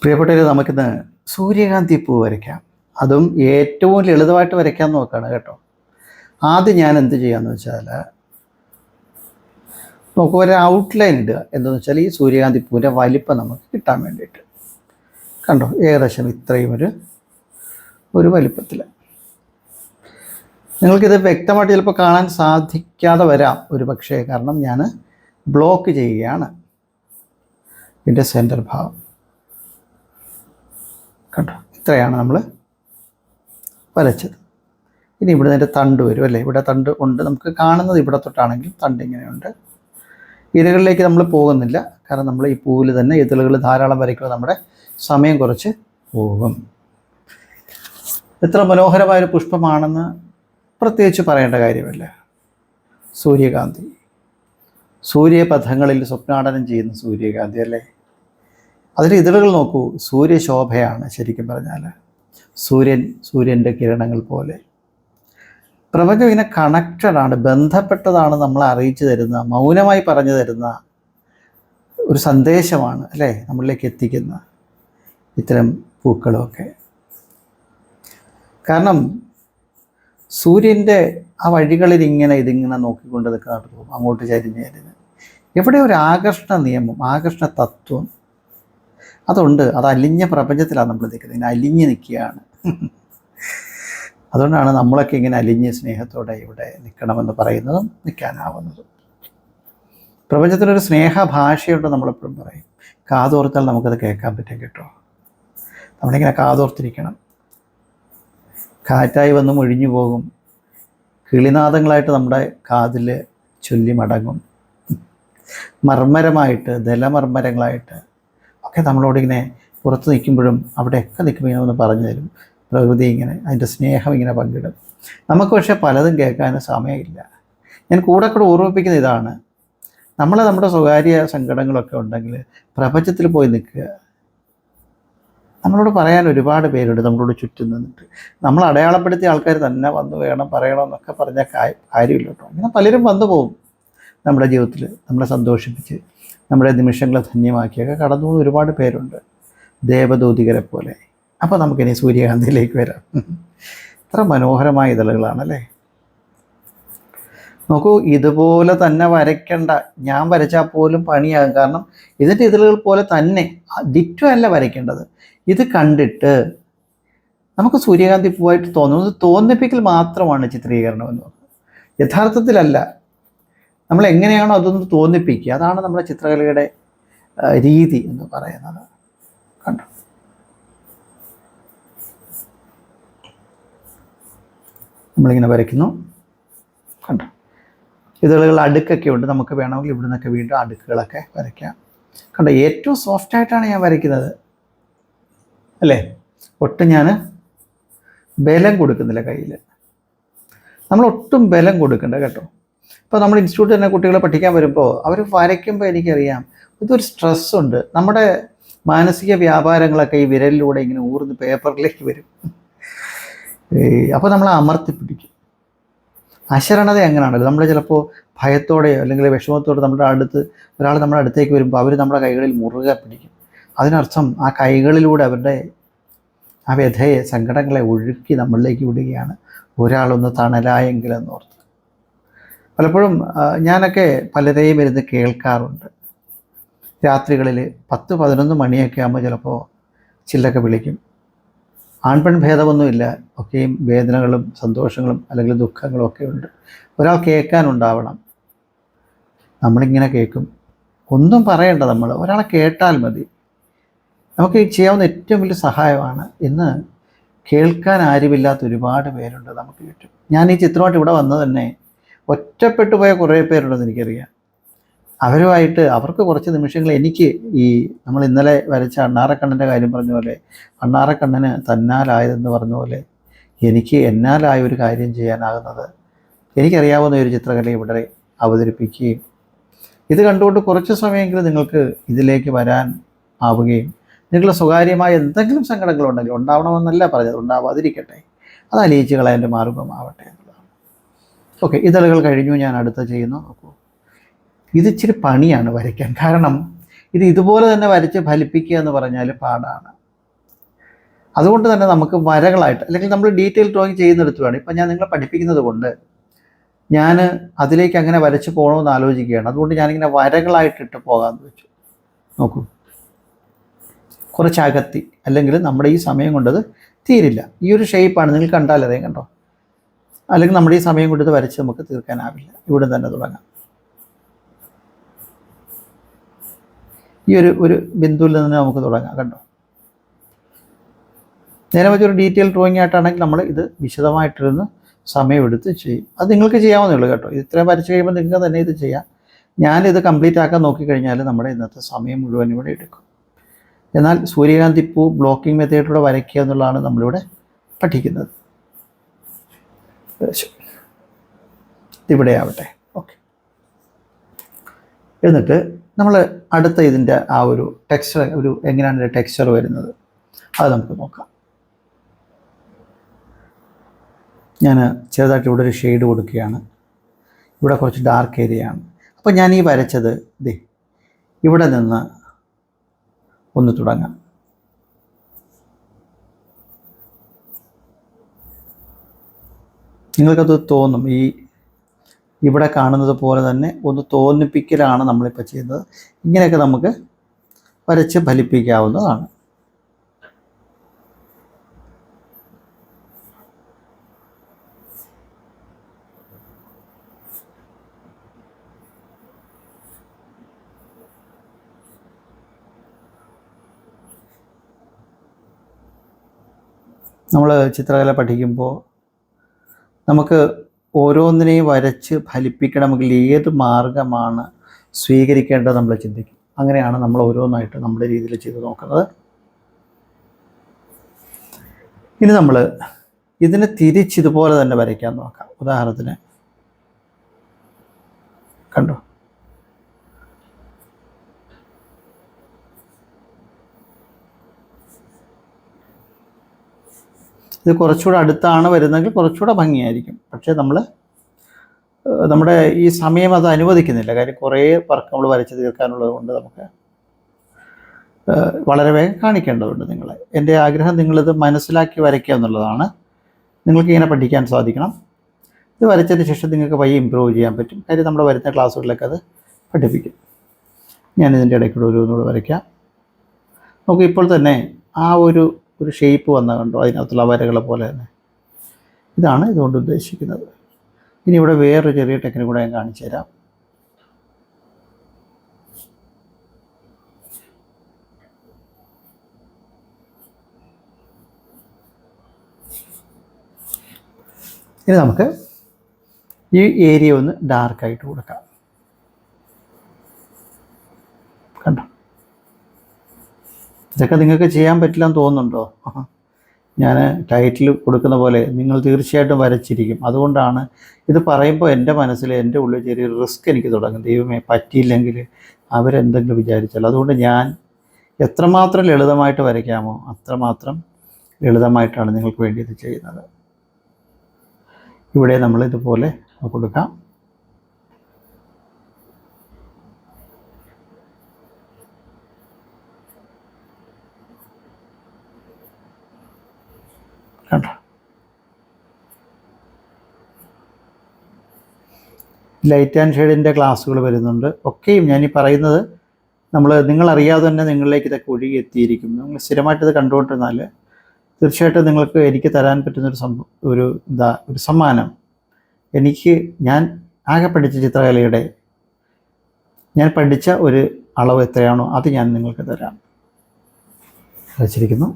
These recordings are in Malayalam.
പ്രിയപ്പെട്ടവരെ നമുക്കിന്ന് സൂര്യകാന്തി പൂ വരയ്ക്കാം. അതും ഏറ്റവും ലളിതമായിട്ട് വരയ്ക്കാൻ നോക്കുകയാണ് കേട്ടോ. ആദ്യം ഞാൻ എന്ത് ചെയ്യാന്ന് വെച്ചാൽ നമുക്ക് ഒരു ഔട്ട്ലൈൻ ഇടുക. എന്താണെന്ന് വെച്ചാൽ ഈ സൂര്യകാന്തി പൂവിന്റെ വലിപ്പം നമുക്ക് കിട്ടാൻ വേണ്ടിയിട്ട്. കണ്ടോ? ഏകദേശം ഇത്രയും ഒരു ഒരു വലിപ്പത്തിൽ നിങ്ങൾക്കിത് വ്യക്തമായിട്ട് ചിലപ്പോൾ കാണാൻ സാധിക്കാതെ വരാം. ഒരു പക്ഷേ കാരണം ഞാൻ ബ്ലോക്ക് ചെയ്യുകയാണ്. ഇതിന്റെ സെന്റർ ഭാഗം. ഇത്രയാണ് നമ്മൾ വരച്ചത്. ഇനി ഇവിടെ അതിന്റെ തണ്ട് വരും അല്ലേ? ഇവിടെ തണ്ട് ഉണ്ട്. നമുക്ക് കാണുന്നത് ഇവിടെ തൊട്ടാണെങ്കിൽ തണ്ട് ഇങ്ങനെയുണ്ട്. ഇലകളിലേക്ക് നമ്മൾ പോകുന്നില്ല. കാരണം നമ്മൾ ഈ പൂവിൽ തന്നെ ഇതളുകൾ ധാരാളം വരയ്ക്കുമ്പോൾ നമ്മുടെ സമയം കുറച്ച് പോകും. എത്ര മനോഹരമായൊരു പുഷ്പമാണെന്ന് പ്രത്യേകിച്ച് പറയേണ്ട കാര്യമല്ല. സൂര്യകാന്തി. സൂര്യപഥങ്ങളിൽ സ്വപ്നാടനം ചെയ്യുന്ന സൂര്യകാന്തി അല്ലേ? അതിന്റെ ഇതളുകൾ നോക്കൂ. സൂര്യശോഭയാണ് ശരിക്കും പറഞ്ഞാൽ. സൂര്യൻ സൂര്യന്റെ കിരണങ്ങൾ പോലെ. പ്രപഞ്ചം ഇങ്ങനെ കണക്റ്റഡാണ് ബന്ധപ്പെട്ടതാണ് നമ്മളെ അറിയിച്ചു തരുന്ന മൗനമായി പറഞ്ഞു തരുന്ന ഒരു സന്ദേശമാണ് അല്ലേ നമ്മളിലേക്ക് എത്തിക്കുന്ന ഇത്തരം പൂക്കളുമൊക്കെ കാരണം സൂര്യന്റെ ആ വഴികളിൽ ഇങ്ങനെ ഇതിങ്ങനെ നോക്കിക്കൊണ്ട് നിൽക്കുന്നതായിട്ട് തോന്നും അങ്ങോട്ട് ചരിഞ്ഞ് ചരിഞ്ഞ്. എവിടെ ഒരു ആകർഷണ നിയമം ആകർഷണ തത്വം അതുണ്ട്. അത് അലിഞ്ഞ പ്രപഞ്ചത്തിലാണ് നമ്മൾ നിൽക്കുന്നത്. ഇങ്ങനെ അലിഞ്ഞ് നിൽക്കുകയാണ്. അതുകൊണ്ടാണ് നമ്മളൊക്കെ ഇങ്ങനെ അലിഞ്ഞ് സ്നേഹത്തോടെ ഇവിടെ നിൽക്കണമെന്ന് പറയുന്നതും നിൽക്കാനാവുന്നതും. പ്രപഞ്ചത്തിനൊരു സ്നേഹ ഭാഷയുണ്ട് നമ്മളെപ്പോഴും പറയും. കാതോർത്താൽ നമുക്കത് കേൾക്കാൻ പറ്റും കേട്ടോ. നമ്മളിങ്ങനെ കാതോർത്തിരിക്കണം. കാറ്റായി വന്ന് ഒഴിഞ്ഞു പോകും. കിളിനാദങ്ങളായിട്ട് നമ്മുടെ കാതിൽ ചൊല്ലി മടങ്ങും. മർമ്മരമായിട്ട് ദലമർമ്മരങ്ങളായിട്ട് ഒക്കെ നമ്മളോട് ഇങ്ങനെ പുറത്ത് നിൽക്കുമ്പോഴും അവിടെയൊക്കെ നിൽക്കുമ്പോൾ ഇങ്ങനെ ഒന്ന് പറഞ്ഞു തരും. പ്രകൃതി ഇങ്ങനെ അതിന്റെ സ്നേഹം ഇങ്ങനെ പങ്കിടും. നമുക്ക് പക്ഷേ പലതും കേൾക്കാൻ സമയമില്ല. ഞാൻ കൂടെ കൂടെ ഓർമ്മിപ്പിക്കുന്ന ഇതാണ്. നമ്മൾ നമ്മുടെ സ്വകാര്യ സങ്കടങ്ങളൊക്കെ ഉണ്ടെങ്കിൽ പ്രപഞ്ചത്തിൽ പോയി നിൽക്കുക. നമ്മളോട് പറയാൻ ഒരുപാട് പേരുണ്ട് നമ്മളോട് ചുറ്റും നിന്നിട്ട്. നമ്മൾ അടയാളപ്പെടുത്തിയ ആൾക്കാർ തന്നെ വന്ന് വേണം പറയണം എന്നൊക്കെ പറഞ്ഞാൽ കാ- കാര്യമില്ല കേട്ടോ. അങ്ങനെ പലരും വന്നു പോകും നമ്മുടെ ജീവിതത്തിൽ നമ്മളെ സന്തോഷിപ്പിച്ച്. നമ്മുടെ നിമിഷങ്ങളെ ധന്യമാക്കിയൊക്കെ കടന്നു പോകുന്ന ഒരുപാട് പേരുണ്ട്. ദേവദൂതികരെ പോലെ. അപ്പോൾ നമുക്കിനി സൂര്യകാന്തിയിലേക്ക് വരാം. ഇത്ര മനോഹരമായ ഇതളുകളാണല്ലേ? നോക്കൂ ഇതുപോലെ തന്നെ വരയ്ക്കണ്ട. ഞാൻ വരച്ചാൽ പോലും പണിയാകും. കാരണം ഇതിന്റെ ഇതളുകൾ പോലെ തന്നെ ഡിറ്റോ അല്ല വരയ്ക്കേണ്ടത്. ഇത് കണ്ടിട്ട് നമുക്ക് സൂര്യകാന്തി പൂവായിട്ട് തോന്നുന്നത് തോന്നിപ്പിക്കൽ മാത്രമാണ് ചിത്രീകരണം എന്ന് പറയുന്നത് യഥാർത്ഥത്തിലല്ല. നമ്മൾ എങ്ങനെയാണോ അതൊന്ന് തോന്നിപ്പിക്കുക. അതാണ് നമ്മുടെ ചിത്രകലയുടെ രീതി എന്ന് പറയുന്നത്. കണ്ടു? നമ്മളിങ്ങനെ വരയ്ക്കുന്നു. കണ്ടു? ഇതളുകൾ അടുക്കൊക്കെ ഉണ്ട്. നമുക്ക് വേണമെങ്കിൽ ഇവിടെ നിന്നൊക്കെ വീണ്ടും അടുക്കുകളൊക്കെ വരയ്ക്കാം. കണ്ടോ? ഏറ്റവും സോഫ്റ്റായിട്ടാണ് ഞാൻ വരയ്ക്കുന്നത്. അല്ലേ? ഒട്ടും ഞാൻ ബലം കൊടുക്കുന്നില്ല കയ്യിൽ നമ്മൾ ഒട്ടും ബലം കൊടുക്കണ്ട കേട്ടോ. ഇപ്പോൾ നമ്മുടെ ഇൻസ്റ്റിറ്റ്യൂട്ടിൽ തന്നെ കുട്ടികളെ പഠിക്കാൻ വരുമ്പോൾ അവർ വരയ്ക്കുമ്പോൾ എനിക്കറിയാം ഇതൊരു സ്ട്രെസ് ഉണ്ട്. നമ്മുടെ മാനസിക വ്യാപാരങ്ങളൊക്കെ ഈ വിരലിലൂടെ ഇങ്ങനെ ഊർന്ന് പേപ്പറിലേക്ക് വരും. അപ്പോൾ നമ്മൾ അമർത്തി പിടിക്കും. അശരണത എങ്ങനെയാണല്ലോ നമ്മൾ ചിലപ്പോൾ ഭയത്തോടെയോ അല്ലെങ്കിൽ വിഷമത്തോടെ നമ്മുടെ അടുത്ത് ഒരാൾ നമ്മുടെ അടുത്തേക്ക് വരുമ്പോൾ അവർ നമ്മുടെ കൈകളിൽ മുറുകെ പിടിക്കും. അതിനർത്ഥം ആ കൈകളിലൂടെ അവരുടെ ആ വ്യഥയെ സങ്കടങ്ങളെ ഒഴുക്കി നമ്മളിലേക്ക് വിടുകയാണ്. ഒരാളൊന്ന് തണലായെങ്കിലെന്ന് ഓർത്ത് പലപ്പോഴും ഞാനൊക്കെ പലരെയും ഇരുന്ന് കേൾക്കാറുണ്ട്. രാത്രികളിൽ പത്ത് പതിനൊന്ന് മണിയൊക്കെ ആകുമ്പോൾ ചിലപ്പോൾ ചില്ലൊക്കെ വിളിക്കും. ആൺപെൺ ഭേദമൊന്നുമില്ല. ഒക്കെയും വേദനകളും സന്തോഷങ്ങളും അല്ലെങ്കിൽ ദുഃഖങ്ങളും ഒക്കെ ഉണ്ട്. ഒരാൾ കേൾക്കാനുണ്ടാവണം. നമ്മളിങ്ങനെ കേൾക്കും. ഒന്നും പറയണ്ട നമ്മൾ ഒരാളെ കേട്ടാൽ മതി. നമുക്ക് ചെയ്യാവുന്ന ഏറ്റവും വലിയ സഹായമാണ് ഇന്ന് കേൾക്കാൻ ആരുമില്ലാത്ത ഒരുപാട് പേരുണ്ട് നമുക്ക് ചുറ്റും. ഞാൻ ഈ ചിത്രമായിട്ട് ഇവിടെ വന്നത് തന്നെ ഒറ്റപ്പെട്ടു പോയ കുറേ പേരുണ്ടെന്ന് എനിക്കറിയാം. അവരുമായിട്ട് അവർക്ക് കുറച്ച് നിമിഷങ്ങൾ എനിക്ക് ഈ നമ്മൾ ഇന്നലെ വരച്ച അണ്ണാറക്കണ്ണന്റെ കാര്യം പറഞ്ഞ പോലെ അണ്ണാറക്കണ്ണന് തന്നാലായതെന്ന് പറഞ്ഞ പോലെ എനിക്ക് എന്നാലായ ഒരു കാര്യം ചെയ്യാനാകുന്നത് എനിക്കറിയാവുന്ന ഒരു ചിത്രകല ഇവിടെ അവതരിപ്പിക്കുകയും ഇത് കണ്ടുകൊണ്ട് കുറച്ച് സമയമെങ്കിലും നിങ്ങൾക്ക് ഇതിലേക്ക് വരാൻ ആവുകയും നിങ്ങളുടെ സ്വകാര്യമായ എന്തെങ്കിലും സങ്കടങ്ങളുണ്ടെങ്കിൽ ഉണ്ടാവണമെന്നല്ല പറഞ്ഞത് ഉണ്ടാവാതിരിക്കട്ടെ. അത് അലിയിച്ച് കളയാന്റെ മാർഗമാവട്ടെ. ഓക്കെ ഇതളുകൾ കഴിഞ്ഞു ഞാൻ അടുത്ത ചെയ്യുന്നു. ഇത് ഇച്ചിരി പണിയാണ് വരയ്ക്കാൻ. കാരണം ഇത് ഇതുപോലെ തന്നെ വരച്ച് ഫലിപ്പിക്കുക എന്ന് പറഞ്ഞാൽ പാടാണ്. അതുകൊണ്ട് തന്നെ നമുക്ക് വരകളായിട്ട് അല്ലെങ്കിൽ നമ്മൾ ഡീറ്റെയിൽ ഡ്രോയിങ് ചെയ്യുന്നിടത്ത് വേണം ഇപ്പം ഞാൻ നിങ്ങളെ പഠിപ്പിക്കുന്നത് കൊണ്ട് ഞാൻ അതിലേക്ക് അങ്ങനെ വരച്ച് പോകണമെന്ന് ആലോചിക്കുകയാണ്. അതുകൊണ്ട് ഞാനിങ്ങനെ വരകളായിട്ടിട്ട് പോകാമെന്ന് വെച്ചു. നോക്കൂ. കുറച്ച് അകത്തി അല്ലെങ്കിൽ നമ്മുടെ ഈ സമയം കൊണ്ടത് തീരില്ല. ഈ ഒരു ഷേപ്പാണ് നിങ്ങൾ കണ്ടാലേ അതേ കണ്ടോ അല്ലെങ്കിൽ നമ്മുടെ ഈ സമയം കൊണ്ട് വരച്ച് നമുക്ക് തീർക്കാനാവില്ല. ഇവിടെ തന്നെ തുടങ്ങാം. ഈ ഒരു ഒരു ബിന്ദുവിൽ നിന്ന് നമുക്ക് തുടങ്ങാം കണ്ടോ? നേരെ വെച്ചൊരു ഡീറ്റെയിൽ ഡ്രോയിങ് ആയിട്ടാണെങ്കിൽ നമ്മൾ ഇത് വിശദമായിട്ടിരുന്ന് സമയമെടുത്ത് ചെയ്യും. അത് നിങ്ങൾക്ക് ചെയ്യാവുന്നേ ഉള്ളൂ കേട്ടോ. ഇത് ഇത്രയും വരച്ച് കഴിയുമ്പോൾ നിങ്ങൾക്ക് തന്നെ ഇത് ചെയ്യാം. ഞാനിത് കംപ്ലീറ്റ് ആക്കാൻ നോക്കിക്കഴിഞ്ഞാൽ നമ്മുടെ ഇന്നത്തെ സമയം മുഴുവൻ ഇവിടെ എടുക്കും. എന്നാൽ സൂര്യകാന്തി പൂ ബ്ലോക്കിംഗ് മെത്തേഡിലൂടെ വരയ്ക്കുക എന്നുള്ളതാണ് നമ്മളിവിടെ പഠിക്കുന്നത്. ശരി. ഇതിവിടെ ആവട്ടെ ഓക്കെ എന്നിട്ട് നമ്മൾ അടുത്ത ഇതിന്റെ ആ ഒരു ടെക്സ്ചർ ഒരു എങ്ങനെയാണ് ഇതിന്റെ ടെക്സ്ചർ വരുന്നത്? അത് നമുക്ക് നോക്കാം. ഞാൻ ചെറുതായിട്ട് ഇവിടെ ഒരു ഷെയ്ഡ് കൊടുക്കുകയാണ്. ഇവിടെ കുറച്ച് ഡാർക്ക് ഏരിയ ആണ്. അപ്പോൾ ഞാൻ ഈ വരച്ചത് ദേ ഇവിടെ നിന്ന് ഒന്ന് തുടങ്ങാം. നിങ്ങൾക്കത് തോന്നും. ഈ ഇവിടെ കാണുന്നത് പോലെ തന്നെ ഒന്ന് തോന്നിപ്പിക്കലാണ് നമ്മളിപ്പോൾ ചെയ്യുന്നത്. ഇങ്ങനെയൊക്കെ നമുക്ക് വരച്ച് ഫലിപ്പിക്കാവുന്നതാണ്. നമ്മൾ ചിത്രകല പഠിക്കുമ്പോൾ നമുക്ക് ഓരോന്നിനെയും വരച്ച് ഫലിപ്പിക്കണമെങ്കിൽ ഏത് മാർഗമാണ് സ്വീകരിക്കേണ്ടത് നമ്മൾ ചിന്തിക്കും. അങ്ങനെയാണ് നമ്മൾ ഓരോന്നായിട്ട് നമ്മുടെ രീതിയിൽ ചെയ്ത് നോക്കുന്നത്. ഇനി നമ്മൾ ഇതിനെ തിരിച്ചിതുപോലെ തന്നെ വരയ്ക്കാൻ നോക്കാം. ഉദാഹരണത്തിന് കണ്ടോ? ഇത് കുറച്ചുകൂടെ അടുത്താണ് വരുന്നതെങ്കിൽ കുറച്ചുകൂടെ ഭംഗിയായിരിക്കും. പക്ഷേ നമ്മൾ നമ്മുടെ ഈ സമയം അത് അനുവദിക്കുന്നില്ല. കാര്യം കുറേ വർക്ക് നമ്മൾ വരച്ച് തീർക്കാനുള്ളത് കൊണ്ട് നമുക്ക് വളരെ വേഗം കാണിക്കേണ്ടതുണ്ട് നിങ്ങളെ. എന്റെ ആഗ്രഹം നിങ്ങളിത് മനസ്സിലാക്കി വരയ്ക്കുക എന്നുള്ളതാണ്. നിങ്ങൾക്ക് ഇങ്ങനെ പഠിക്കാൻ സാധിക്കണം. ഇത് വരച്ചതിന് ശേഷം നിങ്ങൾക്ക് പയ്യെ ഇമ്പ്രൂവ് ചെയ്യാൻ പറ്റും. കാര്യം നമ്മൾ വരുന്ന ക്ലാസ്സുകളിലൊക്കെ അത് പഠിപ്പിക്കും. ഞാനിതിന്റെ ഇടയ്ക്കൂടെ ഒരു ഒന്നുകൂടെ വരയ്ക്കാം. നമുക്ക് ഇപ്പോൾ തന്നെ ആ ഒരു ഒരു ഷേപ്പ് വന്ന കണ്ടോ? അതിനകത്തുള്ള വരകളെ പോലെ തന്നെ. ഇതാണ് ഇതുകൊണ്ട് ഉദ്ദേശിക്കുന്നത്. ഇനി ഇവിടെ വേറൊരു ചെറിയ ടെക്നിക്ക് കൂടെ ഞാൻ കാണിച്ചു തരാം. ഇനി നമുക്ക് ഈ ഏരിയ ഒന്ന് ഡാർക്കായിട്ട് കൊടുക്കാം കണ്ടോ ഇതൊക്കെ നിങ്ങൾക്ക് ചെയ്യാൻ പറ്റില്ല എന്ന് തോന്നുന്നുണ്ടോ? ഞാൻ ടൈറ്റിൽ കൊടുക്കുന്ന പോലെ നിങ്ങൾ തീർച്ചയായിട്ടും വരച്ചിരിക്കും. അതുകൊണ്ടാണ് ഇത് പറയുമ്പോൾ എന്റെ മനസ്സിൽ എന്റെ ഉള്ളിൽ ചെറിയൊരു റിസ്ക് എനിക്ക് തുടങ്ങും. ദൈവമേ പറ്റിയില്ലെങ്കിൽ അവരെന്തെങ്കിലും വിചാരിച്ചാൽ. അതുകൊണ്ട് ഞാൻ എത്രമാത്രം ലളിതമായിട്ട് വരയ്ക്കാമോ അത്രമാത്രം ലളിതമായിട്ടാണ് നിങ്ങൾക്ക് വേണ്ടി ഇത് ചെയ്യുന്നത്. ഇവിടെ നമ്മൾ ഇതുപോലെ കൊടുക്കാം. കണ്ടോ ലൈറ്റ് ആൻഡ് ഷെയ്ഡിന്റെ ക്ലാസ്സുകൾ വരുന്നുണ്ട്. ഒക്കെയും ഞാൻ ഈ പറയുന്നത് നമ്മൾ നിങ്ങളറിയാതെ തന്നെ നിങ്ങളിലേക്ക് ഇതൊക്കെ ഒഴുകി എത്തിയിരിക്കും നിങ്ങൾ സ്ഥിരമായിട്ട് ഇത് കണ്ടുകൊണ്ടിരുന്നാൽ തീർച്ചയായിട്ടും നിങ്ങൾക്ക് എനിക്ക് തരാൻ പറ്റുന്നൊരു സംഭവം ഒരു ഇതാ ഒരു സമ്മാനം. എനിക്ക് ഞാൻ ആകെ പഠിച്ച ചിത്രകലയുടെ ഞാൻ പഠിച്ച ഒരു അളവ് എത്രയാണോ അത് ഞാൻ നിങ്ങൾക്ക് തരാം. വരച്ചിരിക്കുന്നു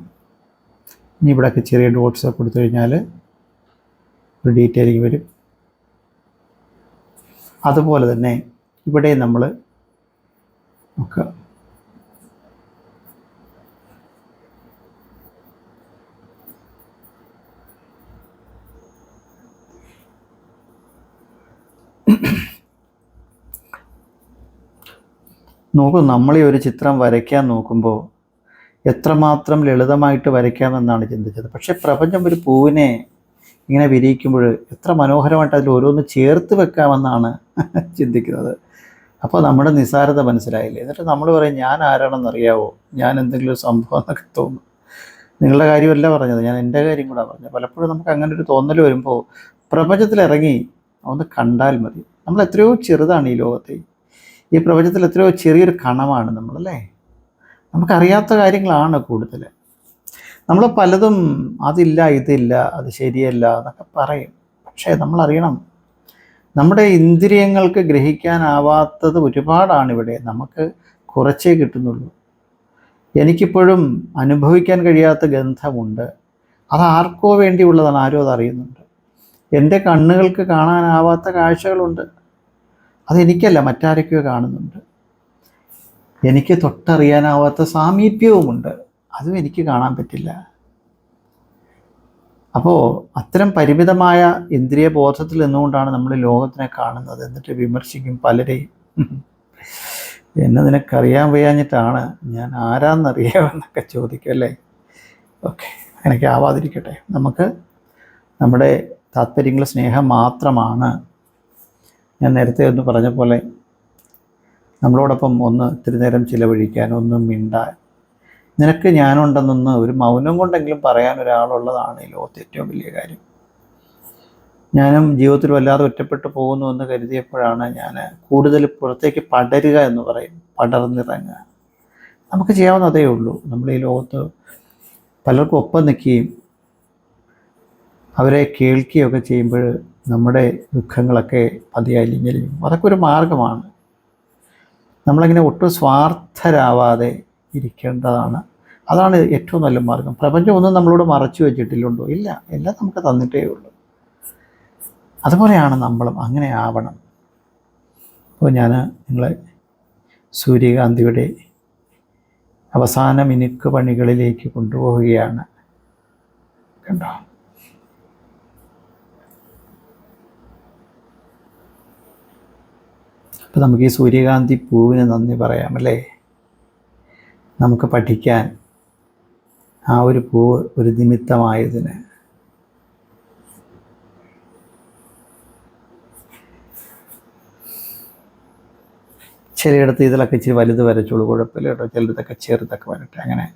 ഇനി ഇവിടെയൊക്കെ ചെറിയ ഡോട്ട്സ് കൊടുത്തു കഴിഞ്ഞാൽ ഒരു ഡീറ്റെയിലിംഗ് വരും. അതുപോലെ തന്നെ ഇവിടെ നമ്മൾ നമുക്ക് നോക്കൂ നമ്മൾ ഈ ഒരു ചിത്രം വരയ്ക്കാൻ നോക്കുമ്പോൾ എത്രമാത്രം ലളിതമായിട്ട് വരയ്ക്കാമെന്നാണ് ചിന്തിച്ചത്. പക്ഷേ പ്രപഞ്ചം ഒരു പൂവിനെ ഇങ്ങനെ വിരിയിക്കുമ്പോൾ എത്ര മനോഹരമായിട്ട് അതിൽ ഓരോന്ന് ചേർത്ത് വെക്കാമെന്നാണ് ചിന്തിക്കുന്നത്. അപ്പോൾ നമ്മുടെ നിസാരത മനസ്സിലായില്ലേ? എന്നിട്ട് നമ്മൾ പറയും ഞാൻ ആരാണെന്ന് അറിയാവോ ഞാൻ എന്തെങ്കിലും സംഭവം എന്നൊക്കെ തോന്നും. നിങ്ങളുടെ കാര്യമല്ല പറഞ്ഞത്. ഞാൻ എന്റെ കാര്യം കൂടെ പറഞ്ഞത്. പലപ്പോഴും നമുക്ക് അങ്ങനെ ഒരു തോന്നൽ വരുമ്പോൾ പ്രപഞ്ചത്തിലിറങ്ങി ഒന്ന് കണ്ടാൽ മതി. നമ്മൾ എത്രയോ ചെറുതാണ് ഈ ലോകത്തെ. ഈ പ്രപഞ്ചത്തിൽ എത്രയോ ചെറിയൊരു കണമാണ് നമ്മളല്ലേ? നമുക്കറിയാത്ത കാര്യങ്ങളാണ് കൂടുതൽ നമ്മൾ പലതും അതില്ല ഇതില്ല അത് ശരിയല്ല എന്നൊക്കെ പറയും. പക്ഷേ നമ്മൾ അറിയണം നമ്മുടെ ഇന്ദ്രിയങ്ങൾക്ക് ഗ്രഹിക്കാനാവാത്തത് ഒരുപാടാണ് ഇവിടെ നമുക്ക് കുറച്ചേ കിട്ടുന്നുള്ളൂ. എനിക്കിപ്പോഴും അനുഭവിക്കാൻ കഴിയാത്ത ഗന്ധമുണ്ട്. അത് ആർക്കോ വേണ്ടിയുള്ളതാണ് ആരോ അതറിയുന്നുണ്ട് എന്റെ കണ്ണുകൾക്ക് കാണാനാവാത്ത കാഴ്ചകളുണ്ട്. അതെനിക്കല്ല മറ്റാരൊക്കെയോ കാണുന്നുണ്ട്. എനിക്ക് തൊട്ടറിയാനാവാത്ത സാമീപ്യവുമുണ്ട്. അതും എനിക്ക് കാണാൻ പറ്റില്ല. അപ്പോൾ അത്തരം പരിമിതമായ ഇന്ദ്രിയ ബോധത്തിൽ നിന്നുകൊണ്ടാണ് നമ്മൾ ലോകത്തിനെ കാണുന്നത് എന്നിട്ട് വിമർശിക്കും പലരെയും. എന്നെ നിനക്കറിയാൻ വയ്യാഞ്ഞിട്ടാണ് ഞാൻ ആരാന്നറിയാമെന്നൊക്കെ ചോദിക്കും അല്ലേ? ഓക്കെ അങ്ങനെയൊക്കെ ആവാതിരിക്കട്ടെ. നമുക്ക് നമ്മുടെ താല്പര്യങ്ങൾ സ്നേഹം മാത്രമാണ്. ഞാൻ നേരത്തെ ഒന്ന് പറഞ്ഞ പോലെ നമ്മളോടൊപ്പം ഒന്ന് ഇത്തിരി നേരം ചിലവഴിക്കാൻ ഒന്നും മിണ്ടാൻ. നിനക്ക് ഞാനുണ്ടെന്നൊന്ന് ഒരു മൗനം കൊണ്ടെങ്കിലും പറയാൻ ഒരാളുള്ളതാണ് ഈ ലോകത്തെ ഏറ്റവും വലിയ കാര്യം. ഞാനും ജീവിതത്തിൽ വല്ലാതെ ഒറ്റപ്പെട്ടു പോകുന്നു എന്ന് കരുതിയപ്പോഴാണ് ഞാൻ കൂടുതൽ പുറത്തേക്ക് പടരുക എന്ന് പറയും. പടർന്നിറങ്ങുക. നമുക്ക് ചെയ്യാവുന്നതേ ഉള്ളൂ. നമ്മൾ ഈ ലോകത്ത് പലർക്കും ഒപ്പം നിൽക്കുകയും അവരെ കേൾക്കുകയൊക്കെ ചെയ്യുമ്പോൾ നമ്മുടെ ദുഃഖങ്ങളൊക്കെ പതിയായി ലിഞ്ഞലിയും അതൊക്കെ ഒരു മാർഗമാണ്. നമ്മളങ്ങനെ ഒട്ടും സ്വാർത്ഥരാവാതെ ഇരിക്കേണ്ടതാണ്. അതാണ് ഏറ്റവും നല്ല മാർഗം. പ്രപഞ്ചം ഒന്നും നമ്മളോട് മറച്ചു വെച്ചിട്ടില്ലുണ്ടോ? ഇല്ല. എല്ലാം നമുക്ക് തന്നിട്ടേ ഉള്ളൂ. അതുപോലെയാണ് നമ്മളും. അങ്ങനെ ആവണം. അപ്പോൾ ഞാൻ നിങ്ങളെ സൂര്യകാന്തിയുടെ അവസാന മിനുക്ക് പണികളിലേക്ക് കൊണ്ടുപോവുകയാണ്. കണ്ടോ? അപ്പോൾ നമുക്ക് ഈ സൂര്യകാന്തി പൂവിന് നന്ദി പറയാം അല്ലേ? നമുക്ക് പഠിക്കാൻ ആ ഒരു പൂവ് ഒരു നിമിത്തമായതിന്. ചിലയിടത്ത് ഇതിലൊക്കെ ഇച്ചിരി വലുത് വരച്ചോളൂ കുഴപ്പമില്ല കേട്ടോ. ചിലയിടത്തൊക്കെ ചെറുതൊക്കെ വരട്ടെ അങ്ങനെ.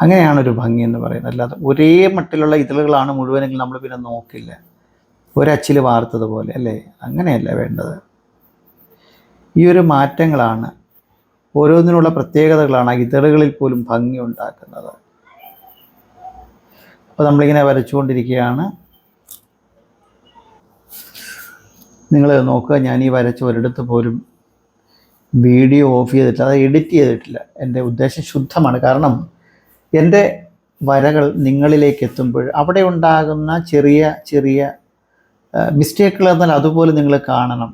അങ്ങനെയാണ് ഒരു ഭംഗി എന്ന് പറയുന്നത്. അല്ലാതെ ഒരേ മട്ടിലുള്ള ഇതിലുകളാണ് മുഴുവനെങ്കിൽ നമ്മൾ പിന്നെ നോക്കില്ല. ഒരച്ചിൽ വാർത്തതുപോലെ അല്ലേ? അങ്ങനെയല്ല വേണ്ടത്. ഈ ഒരു മാറ്റങ്ങളാണ് ഓരോന്നിനുള്ള പ്രത്യേകതകളാണ് ഇതളുകളിൽ പോലും ഭംഗി ഉണ്ടാക്കുന്നത്. അപ്പോൾ നമ്മളിങ്ങനെ വരച്ചുകൊണ്ടിരിക്കുകയാണ്. നിങ്ങൾ നോക്കുക ഞാൻ ഈ വരച്ച ഒരിടത്ത് പോലും വീഡിയോ ഓഫ് ചെയ്തിട്ടില്ല അത് എഡിറ്റ് ചെയ്തിട്ടില്ല. എന്റെ ഉദ്ദേശം ശുദ്ധമാണ്. കാരണം എന്റെ വരകൾ നിങ്ങളിലേക്ക് എത്തുമ്പോൾ അവിടെ ഉണ്ടാകുന്ന ചെറിയ ചെറിയ മിസ്റ്റേക്കുകൾ എന്നാൽ അതുപോലെ നിങ്ങൾ കാണണം.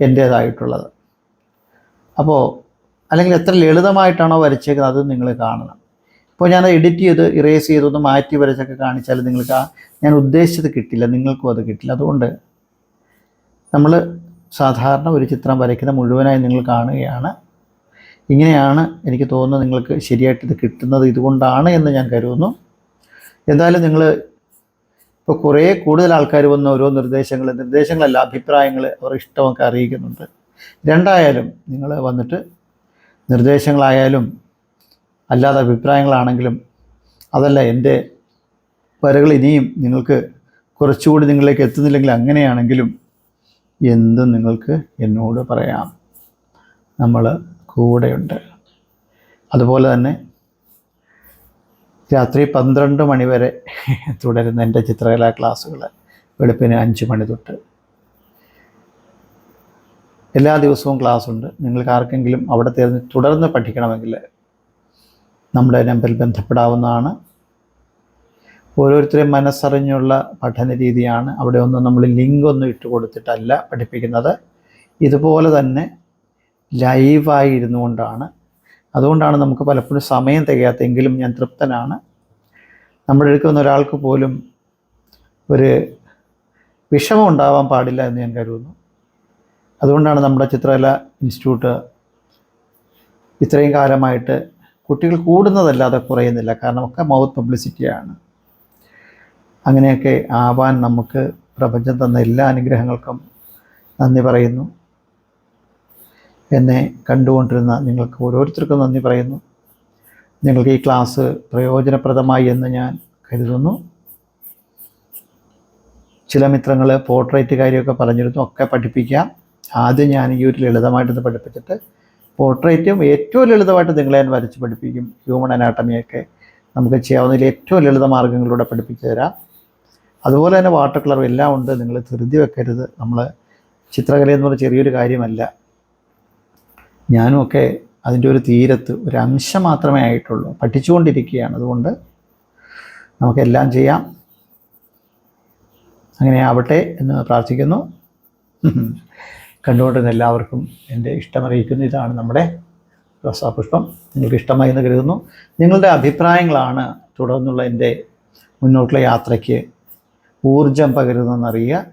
എന്റേതായിട്ടുള്ളത് അപ്പോൾ അല്ലെങ്കിൽ എത്ര ലളിതമായിട്ടാണോ വരച്ചേക്കുന്നത് അത് നിങ്ങൾ കാണണം. ഇപ്പോൾ ഞാൻ എഡിറ്റ് ചെയ്ത് ഇറേസ് ചെയ്ത് ഒന്ന് മാറ്റി വരച്ചൊക്കെ കാണിച്ചാൽ നിങ്ങൾക്ക് ആ ഞാൻ ഉദ്ദേശിച്ചത് കിട്ടില്ല നിങ്ങൾക്കും അത് കിട്ടില്ല. അതുകൊണ്ട് നമ്മൾ സാധാരണ ഒരു ചിത്രം വരയ്ക്കുന്ന മുഴുവനായി നിങ്ങൾ കാണുകയാണ്. ഇങ്ങനെയാണ് എനിക്ക് തോന്നുന്നത് നിങ്ങൾക്ക് ശരിയായിട്ട് ഇത് കിട്ടുന്നത് ഇതുകൊണ്ടാണ് എന്ന് ഞാൻ കരുതുന്നു. എന്തായാലും നിങ്ങൾ ഇപ്പോൾ കുറേ കൂടുതൽ ആൾക്കാർ വന്ന ഓരോ നിർദ്ദേശങ്ങൾ നിർദ്ദേശങ്ങളല്ല അഭിപ്രായങ്ങൾ അവർ ഇഷ്ടമൊക്കെ അറിയിക്കുന്നുണ്ട്. രണ്ടായാലും നിങ്ങൾ വന്നിട്ട് നിർദ്ദേശങ്ങളായാലും അല്ലാതെ അഭിപ്രായങ്ങളാണെങ്കിലും അതല്ല എന്റെ വരകൾ ഇനിയും നിങ്ങൾക്ക് കുറച്ചുകൂടി നിങ്ങളിലേക്ക് എത്തുന്നില്ലെങ്കിൽ അങ്ങനെയാണെങ്കിലും എന്തും നിങ്ങൾക്ക് എന്നോട് പറയാം. നമ്മൾ കൂടെയുണ്ട്. അതുപോലെ തന്നെ രാത്രി പന്ത്രണ്ട് മണിവരെ തുടരുന്ന എന്റെ ചിത്രകലാ ക്ലാസ്സുകൾ വെളുപ്പിന് അഞ്ച് മണി തൊട്ട്. എല്ലാ ദിവസവും ക്ലാസ് ഉണ്ട് നിങ്ങൾക്ക് ആർക്കെങ്കിലും അവിടെ തീർന്ന് തുടർന്ന് പഠിക്കണമെങ്കിൽ നമ്മുടെ നമ്പറിൽ ബന്ധപ്പെടാവുന്നതാണ്. ഓരോരുത്തരെയും മനസ്സറിഞ്ഞുള്ള പഠന രീതിയാണ്. അവിടെ ഒന്നും നമ്മൾ ലിങ്ക് ഒന്നും ഇട്ട് കൊടുത്തിട്ടല്ല പഠിപ്പിക്കുന്നത്. ഇതുപോലെ തന്നെ ലൈവായി ഇരുന്നു കൊണ്ടാണ് അതുകൊണ്ടാണ് നമുക്ക് പലപ്പോഴും സമയം തികയാത്തെങ്കിലും ഞാൻ തൃപ്തനാണ്. നമ്മുടെ എടുക്കുന്ന ഒരാൾക്ക് പോലും ഒരു വിഷമം ഉണ്ടാവാൻ പാടില്ല എന്ന് ഞാൻ കരുതുന്നു. അതുകൊണ്ടാണ് നമ്മുടെ ചിത്രകല ഇൻസ്റ്റിറ്റ്യൂട്ട് ഇത്രയും കാലമായിട്ട് കുട്ടികൾ കൂടുന്നതല്ലാതെ കുറയുന്നില്ല. കാരണം ഒക്കെ മൗത്ത് പബ്ലിസിറ്റിയാണ്. അങ്ങനെയൊക്കെ ആവാൻ നമുക്ക് പ്രപഞ്ചം തന്ന എല്ലാ അനുഗ്രഹങ്ങൾക്കും നന്ദി പറയുന്നു. എന്നെ കണ്ടുകൊണ്ടിരുന്ന നിങ്ങൾക്ക് ഓരോരുത്തർക്കും നന്ദി പറയുന്നു. നിങ്ങൾക്ക് ഈ ക്ലാസ് പ്രയോജനപ്രദമായി എന്ന് ഞാൻ കരുതുന്നു. ചില മിത്രങ്ങൾ പോർട്രേറ്റ് കാര്യമൊക്കെ പറഞ്ഞിരുന്നു ഒക്കെ പഠിപ്പിക്കാം. ആദ്യം ഞാൻ ഈ ഒരു ലളിതമായിട്ടൊന്ന് പഠിപ്പിച്ചിട്ട് പോർട്രേറ്റും ഏറ്റവും ലളിതമായിട്ട് നിങ്ങളെ ഞാൻ വരച്ച് പഠിപ്പിക്കും. ഹ്യൂമൺ അനാട്ടമിയൊക്കെ നമുക്ക് ചെയ്യാവുന്നതിൽ ഏറ്റവും ലളിത മാർഗങ്ങളിലൂടെ പഠിപ്പിച്ചു തരാം. അതുപോലെ തന്നെ വാട്ടർ കളറും എല്ലാം ഉണ്ട്. നിങ്ങൾ ധൃതി വെക്കരുത്. നമ്മൾ ചിത്രകല എന്ന് പറഞ്ഞ ചെറിയൊരു കാര്യമല്ല. ഞാനും ഒക്കെ അതിന്റെ ഒരു തീരത്ത് ഒരു അംശം മാത്രമേ ആയിട്ടുള്ളൂ. പഠിച്ചുകൊണ്ടിരിക്കുകയാണ്. അതുകൊണ്ട് നമുക്കെല്ലാം ചെയ്യാം. അങ്ങനെ ആവട്ടെ എന്ന് പ്രാർത്ഥിക്കുന്നു. കണ്ടുകൊണ്ടിരുന്ന എല്ലാവർക്കും എന്റെ ഇഷ്ടമറിയിക്കുന്നു. ഇതാണ് നമ്മുടെ റോസാപുഷ്പം. നിങ്ങൾക്ക് ഇഷ്ടമായി എന്ന് കരുതുന്നു. നിങ്ങളുടെ അഭിപ്രായങ്ങളാണ് തുടർന്നുള്ള എന്റെ മുന്നോട്ടുള്ള യാത്രയ്ക്ക് ഊർജം പകരുന്നതെന്നറിയുക.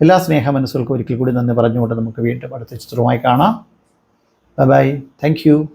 എല്ലാ സ്നേഹ മനസ്സുകൾക്കും ഒരിക്കൽ കൂടി നന്ദി പറഞ്ഞുകൊണ്ട് നമുക്ക് വീണ്ടും അടുത്ത ചിത്രവുമായി കാണാം. Bye bye. Thank you.